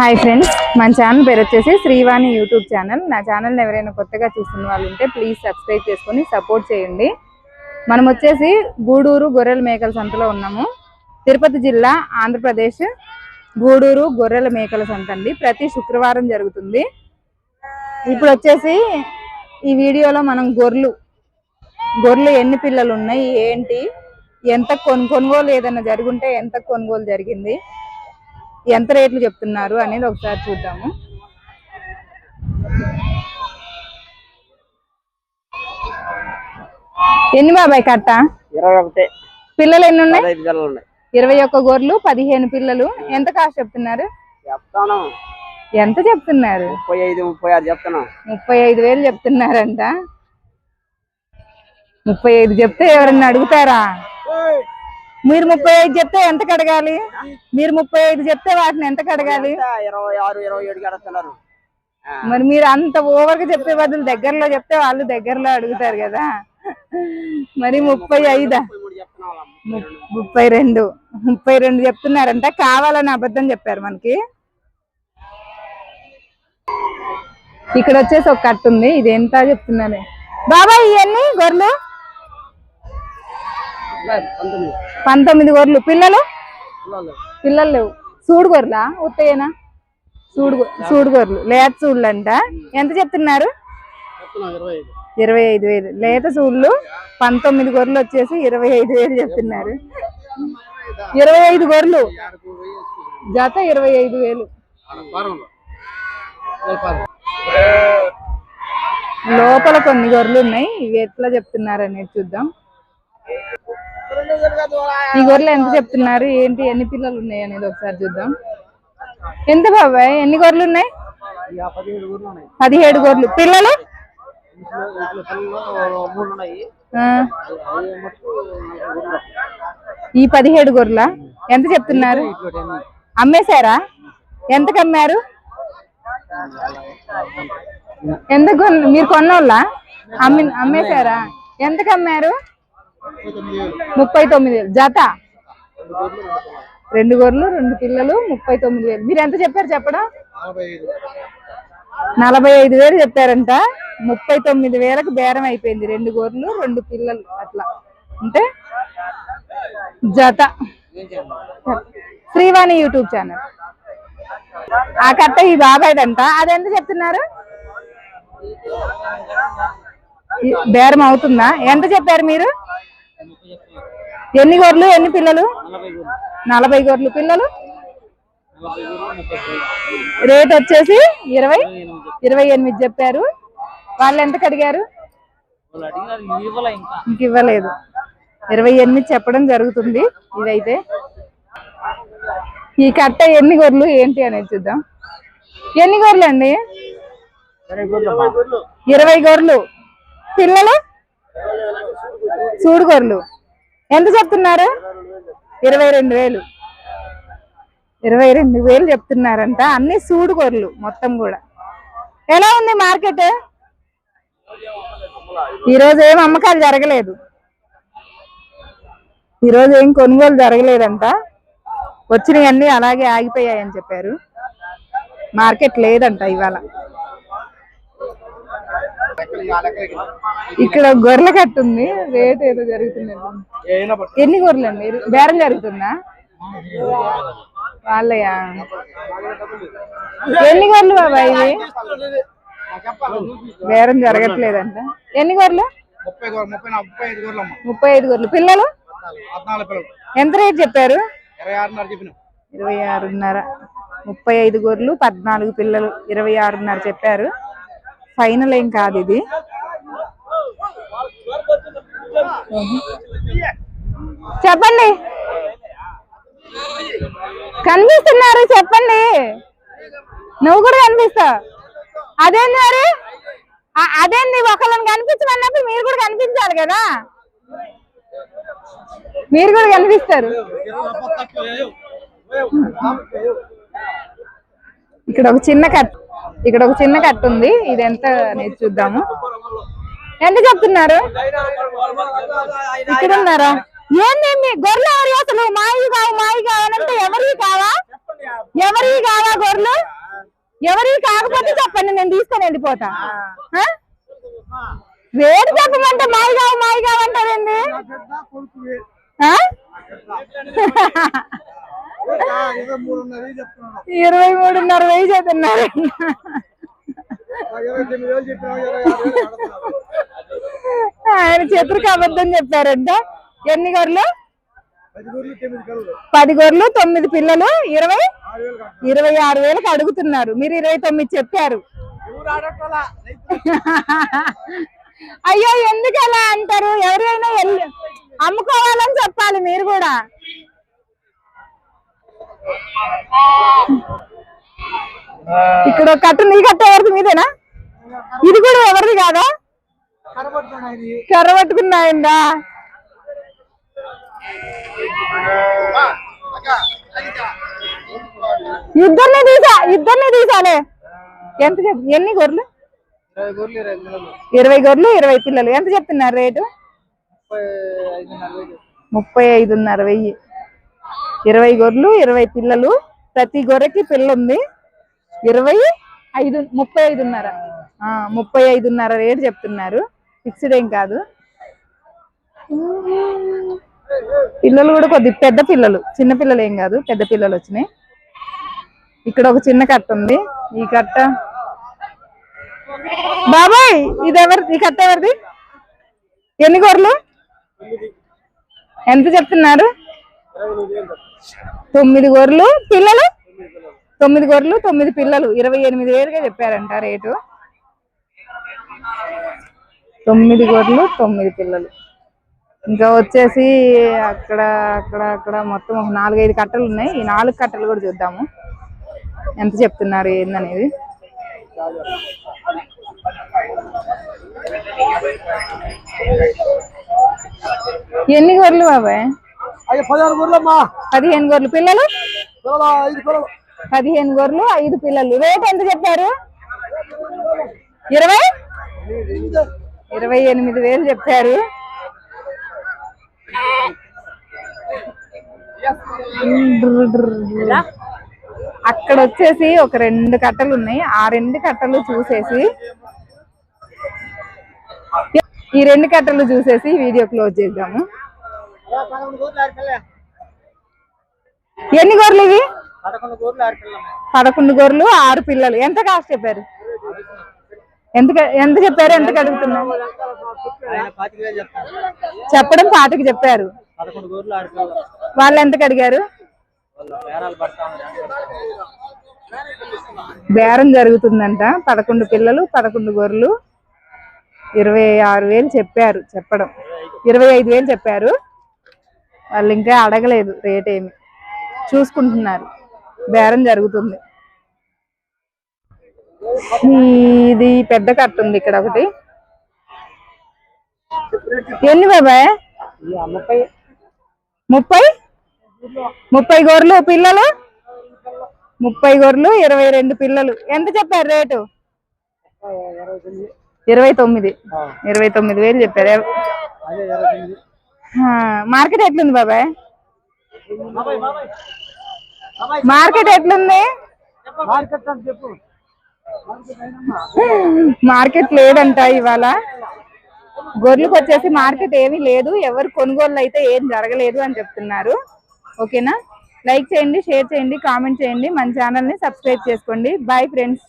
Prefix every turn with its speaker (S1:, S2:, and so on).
S1: Hi friends మన channel పేరు వచ్చేసి శ్రీవాణి యూట్యూబ్ ఛానల్ నా ఛానల్ ఎవరైనా కొత్తగా చూస్తున్న వాళ్ళు ఉంటే ప్లీజ్ సబ్స్క్రైబ్ చేసుకొని సపోర్ట్ చేయండి. మనం వచ్చేసి గూడూరు గొర్రెల మేకల సంతలో ఉన్నాము. తిరుపతి జిల్లా ఆంధ్రప్రదేశ్ గూడూరు గొర్రెల మేకల సంత అండి. ప్రతి శుక్రవారం జరుగుతుంది. ఇప్పుడు వచ్చేసి ఈ వీడియోలో మనం గొర్రెలు గొర్రెలు ఎన్ని పిల్లలు ఉన్నాయి ఏంటి ఎంత కొను కొనుగోలు ఏదైనా జరుగుంటే ఎంత కొనుగోలు జరిగింది ఎంత రేట్లు చెప్తున్నారు అనేది ఒకసారి చూద్దాము. ఎన్ని బాబాయ్ కట్ట?
S2: ఇరవై ఒకటి.
S1: పిల్లలు ఎన్ని ఉన్నాయి? ఇరవై ఒక్క గొర్రెలు పదిహేను పిల్లలు. ఎంత కాస్ట్ చెప్తున్నారు?
S2: చెప్తాను.
S1: ఎంత చెప్తున్నారు?
S2: ముప్పై ఐదు ముప్పై ఆరు చెప్తాను
S1: ముప్పై ఐదు వేలు చెప్తున్నారంట. ముప్పై ఐదు చెప్తే ఎవరన్నా అడుగుతారా? మీరు ముప్పై ఐదు చెప్తే ఎంత కడగాలి మీరు ముప్పై ఐదు చెప్తే వాటిని ఎంత? కడగాలి?
S2: ఇరవై ఆరు ఇరవై
S1: మరి మీరు అంత ఓవర్గా చెప్పే బదులు దగ్గరలో చెప్తే వాళ్ళు దగ్గరలో అడుగుతారు కదా? మరి ముప్పై ఐదా?
S2: ముప్పై రెండు.
S1: ముప్పై రెండు చెప్తున్నారంట. కావాలని అబద్ధం చెప్పారు మనకి. ఇక్కడ వచ్చేసి ఒక కట్ట ఉంది. ఇది ఎంత చెప్తున్నారు బాబాయ్ ఇవన్నీ గొర్రెలు?
S2: పంతొమ్మిది.
S1: గొర్రెలు. పిల్లలు?
S2: పిల్లలు.
S1: లేవు. సూడు గొర్రెలా? ఉత్తయ్యనా సూడు గొ- సూడు గొర్రెలు. లేత అంట ఎంత చెప్తున్నారు?
S2: చెప్తున్నాం ఇరవై ఐదు.
S1: వేలు. లేత సూళ్ళు పంతొమ్మిది గొర్రెలు వచ్చేసి ఇరవై ఐదు వేలు చెప్తున్నారు. ఇరవై ఐదు గొర్రెలు. జత ఇరవై ఐదు వేలు. లోపల కొన్ని గొర్రెలు ఉన్నాయి. ఇవి ఎట్లా చెప్తున్నారు అనేది చూద్దాం. ఈ గొర్రెలు ఎంత చెప్తున్నారు? ఏంటి? ఎన్ని పిల్లలు ఉన్నాయి అనేది ఒకసారి చూద్దాం. ఎంత బాబాయ్? ఎన్ని గొర్రెలు ఉన్నాయి?
S2: పదిహేడు
S1: గొర్రెలు. పిల్లలు? ఆ, ఈ పదిహేడు గొర్రెల? ఎంత చెప్తున్నారు? అమ్మేశారా? ఎంత అమ్మారు ఎంత కొన్న మీరు కొన్నోళ్ళ? అమ్మి అమ్మేశారా? ఎంత అమ్మారు ముప్పై తొమ్మిది వేలు. జత? రెండు గొర్రెలు రెండు పిల్లలు ముప్పై తొమ్మిది వేలు. మీరు ఎంత చెప్పారు చెప్పడం?
S2: నలభై ఐదు
S1: వేలు చెప్పారంట. ముప్పై తొమ్మిది వేలకు బేరం అయిపోయింది. రెండు గొర్రెలు రెండు పిల్లలు అట్లా. అంటే జత. Srivani YouTube channel. ఆ కట్ట ఈ బాబాయ్దంట. అదెంత చెప్తున్నారు? బేరం అవుతుందా? ఎంత చెప్పారు మీరు? ఎన్ని గొర్రెలు ఎన్ని పిల్లలు?
S2: నలభై
S1: గోర్లు గొర్రెలు పిల్లలు. రేట్ వచ్చేసి ఇరవై ఇరవై ఎనిమిది చెప్పారు. వాళ్ళు ఎంత అడిగారు
S2: ఇంక
S1: ఇవ్వలేదు. ఇరవై ఎనిమిది చెప్పడం జరుగుతుంది ఇదైతే. ఈ కట్ట ఎన్ని గొర్రెలు ఏంటి అనేది చూద్దాం. ఎన్ని గొర్రెలు అండి?
S2: ఇరవై
S1: ఇరవై గొర్రెలు పిల్లలు? చూడు గొర్రెలు ఎంత చెప్తున్నారు? ఇరవై రెండు వేలు. ఇరవై రెండు వేలు చెప్తున్నారంట. అన్ని సూడు గొర్రెలు మొత్తం కూడా. ఎలా ఉంది మార్కెట్? ఈరోజు ఏం అమ్మకాలు జరగలేదు. ఈరోజు ఏం కొనుగోలు జరగలేదంట. వచ్చినవన్నీ అలాగే ఆగిపోయాయని చెప్పారు. మార్కెట్ లేదంట ఇవాళ. ఇక్కడ గొర్రెల కట్ట ఉంది. రేట్ ఏదో జరుగుతుంది. ఎన్ని గొర్రెలు అండి? బేరం జరుగుతుందా? వాళ్ళయా? ఎన్ని గొర్రెలు బాబా ఇవి? బేరం జరగట్లేదంట. ఎన్ని గొర్రెలు?
S2: ముప్పై ఐదు
S1: గొర్రెలు పిల్లలు? ఎంత రేట్ చెప్పారు?
S2: ఇరవై ఆరున్నర.
S1: ముప్పై ఐదు గొర్రెలు పద్నాలుగు పిల్లలు. ఇరవై ఆరున్నర చెప్పారు. ఫైనల్ ఏం కాదు ఇది. చెప్పండి. కనిపిస్తున్నారు చెప్పండి. నువ్వు కూడా కనిపిస్తావు అదేంది మరి? ఆ- అదేంది? ఒకళ్ళని కనిపించమన్నప్పుడు మీరు కూడా కనిపించాలి కదా. మీరు కూడా కనిపిస్తారు. ఇక్కడ ఒక చిన్న కట్ ఇక్కడ ఒక చిన్న కట్ట ఉంది. ఇది ఎంత అనేది చూద్దాము. ఎంత చెప్తున్నారు? ఇక్కడ ఉన్నారా? ఏంది గొర్రెలు ఎవరి అసలు? మాయి కావు మాయి కావాలంటే అని అంటే ఎవరికి కావా? ఎవరి కావా గొర్రెలు? ఎవరి కాకపోతే చెప్పండి నేను తీసుకొని వెళ్ళిపోతా. వేడి చెప్పమంటే మాయి కావు మాయి కావంటారండి ఆ?
S2: ఇరవై మూడున్నర
S1: వెయ్యి చెప్తున్నారు.
S2: వేలు
S1: ఆయన చేతులకు అబద్ధం చెప్పారంట. ఎన్ని గొర్రెలు?
S2: పది గొర్రెలు తొమ్మిది
S1: పిల్లలు ఇరవై ఇరవై ఆరు వేలకు అడుగుతున్నారు. మీరు ఇరవై తొమ్మిది చెప్పారు. అయ్యో ఎందుకు అలా అంటారు? ఎవరైనా వెళ్ళి అమ్ముకోవాలని చెప్పాలి మీరు కూడా. ఇక్కడ కట్టు నీ కట్ట ఎవరిది? మీదేనా? ఇది కూడా ఎవరిది కాదా? కర్ర పట్టుకున్నాయందా ఇద్దరిని తీసా ఇద్దరిని తీసాలే. ఎంత ఎన్ని గొర్రెలు?
S2: ఇరవై గొర్రెలు ఇరవై పిల్లలు.
S1: ఎంత చెప్తున్నారు రేటు?
S2: ముప్పై
S1: ముప్పై ఐదున్నర వెయ్యి. ఇరవై గొర్రెలు ఇరవై పిల్లలు. ప్రతి గొర్రెకి పిల్ల ఉంది ఇరవై ఐదు ముప్పై ఐదున్నర. ఆ, ముప్పై ఐదున్నర రేటు చెప్తున్నారు. ఫిక్స్డ్ ఏం కాదు. పిల్లలు కూడా కొద్ది పెద్ద పిల్లలు. చిన్న పిల్లలు ఏం కాదు. పెద్ద పిల్లలు వచ్చినాయి. ఇక్కడ ఒక చిన్న కట్ట ఉంది. ఈ కట్ట బాబాయ్ ఇది ఎవరి ఈ కట్ట ఎవరిది? ఎన్ని గొర్రెలు? ఎంత చెప్తున్నారు? తొమ్మిది గొర్రెలు పిల్లలు? తొమ్మిది గొర్రెలు తొమ్మిది పిల్లలు. ఇరవై ఎనిమిది వేలుగా చెప్పారంట రేటు. తొమ్మిది గొర్రెలు తొమ్మిది పిల్లలు. ఇంకా వచ్చేసి అక్కడ అక్కడ అక్కడ మొత్తం ఒక నాలుగైదు కట్టలు ఉన్నాయి. ఈ నాలుగు కట్టలు కూడా చూద్దాము. ఎంత చెప్తున్నారు ఏందనేది? ఎన్ని గొర్రెలు బాబాయ్? పదిహేను గొర్రెలు పిల్లలు? పదిహేను గొర్రెలు ఐదు పిల్లలు. రేట్ ఎంత చెప్పారు? ఇరవై? ఇరవై ఎనిమిది వేలు చెప్పారు. అక్కడ వచ్చేసి ఒక రెండు కట్టలు ఉన్నాయి. ఆ రెండు కట్టలు చూసేసి ఈ రెండు కట్టలు చూసేసి వీడియో క్లోజ్ చేద్దాము
S2: పదకొండు గొర్రెలు ఆరు పిల్లలు
S1: ఎన్ని గొర్రెలు ఇవి?
S2: పదకొండు గొర్రెలు ఆరు పిల్లలు.
S1: ఎంత కాస్ట్ చెప్పారు? ఎంత ఎంత చెప్పారు? ఎంత
S2: చెప్తాను
S1: చెప్పడం పాతికి చెప్పారు. వాళ్ళు అడిగారు
S2: పడతా ఉన్నారు.
S1: బేరం జరుగుతుందంట. పదకొండు పిల్లలు పదకొండు గొర్రెలు ఇరవై ఆరు వేలు చెప్పారు చెప్పడం. ఇరవై ఐదు వేలు చెప్పారు. వాళ్ళు ఇంకా అడగలేదు రేట్ ఏమి. చూసుకుంటున్నారు. బేరం జరుగుతుంది. ఇది పెద్ద కట్ట ఉంది ఇక్కడ ఒకటి. ఎన్ని బాబాయ్?
S2: ముప్పై?
S1: ముప్పై గొర్రెలు పిల్లలు? ముప్పై గొర్రెలు ఇరవై రెండు పిల్లలు. ఎంత చెప్పారు రేటు? ఇరవై తొమ్మిది. ఇరవై తొమ్మిది వేలు చెప్పారు. మార్కెట్ ఎట్లుంది బాబాయ్? మార్కెట్ ఎట్లుంది? మార్కెట్ లేదంట ఇవాళ. గొర్రెలకు వచ్చేసి మార్కెట్ ఏమీ లేదు. ఎవరు కొనుగోలు అయితే ఏం జరగలేదు అని చెప్తున్నారు. ఓకేనా? లైక్ చేయండి షేర్ చేయండి కామెంట్ చేయండి. మన ఛానల్ని సబ్స్క్రైబ్ చేసుకోండి. Bye friends